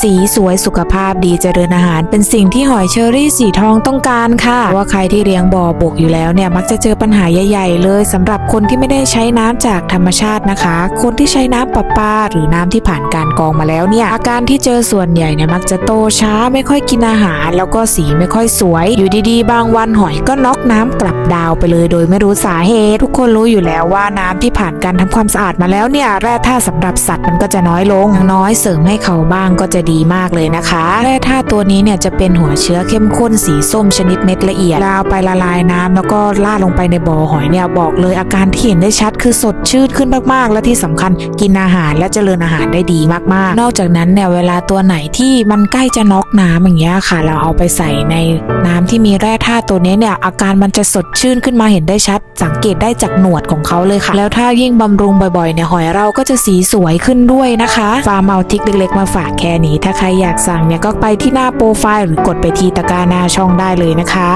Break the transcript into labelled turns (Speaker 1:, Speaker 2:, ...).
Speaker 1: สีสวยสุขภาพดีเจริญอาหาร เป็นสิ่งที่หอยเชอรี่สีทองต้องการค่ะเพราะว่าใครที่เลี้ยงบ่อบกอยู่แล้วเนี่ยมักจะเจอปัญหาใหญ่ๆ เลยสำหรับคนที่ไม่ได้ใช้น้ำจากธรรมชาตินะคะ คนที่ใช้น้ำประปาหรือน้ำที่ผ่านการกรองมาแล้วเนี่ยอาการที่เจอส่วนใหญ่เนี่ยมักจะโตช้าไม่ค่อยกินอาหาร แล้วก็สีไม่ค่อยสวย อยู่ดีๆ บางวันหอยก็น็อกน้ำกลับดาวไปเลย โดยไม่รู้สาเหตุ ทุกคนรู้อยู่แล้วว่าน้ำที่ผ่านการทำความสะอาดมาแล้วเนี่ยแร่ธาตุสำหรับสัตว์มันก็จะน้อยลงน้อยเสริมให้เขาบ้างก็จะดีมากเลยนะคะแร่ธาตุตัวนี้เนี่ยจะเป็นหัวเชื้อเข้มข้นสีส้มชนิดเม็ดละเอียดแล้วไปละลายน้ำแล้วก็ล่าดลงไปในบ่อหอยเนี่ยบอกเลยอาการที่เห็นได้ชัดคือสดชื่นขึ้นมากๆ และที่สำคัญกินอาหารและเจริญอาหารได้ดีมากๆ นอกจากนั้นเนี่ยเวลาตัวไหนที่มันใกล้จะน็อกน้ำอย่างเงี้ยค่ะ เราเอาไปใส่ในน้ำที่มีแร่ธาตุตัวนี้เนี่ยอาการมันจะสดชื่นขึ้นมาเห็นได้ชัด สังเกตได้จากหนวดของเขาเลยค่ะ แล้วถ้ายิ่งบำรุงบ่อยๆเนี่ยหอยเราก็จะสีสวยขึ้นด้วยนะคะฟาร์มเอาทิกเล็กๆมาฝากแค่นี้นี้ถ้าใครอยากสั่งเนี่ยก็ไปที่หน้าโปรไฟล์หรือกดไปที่ตะกร้าหน้าช่องได้เลยนะคะ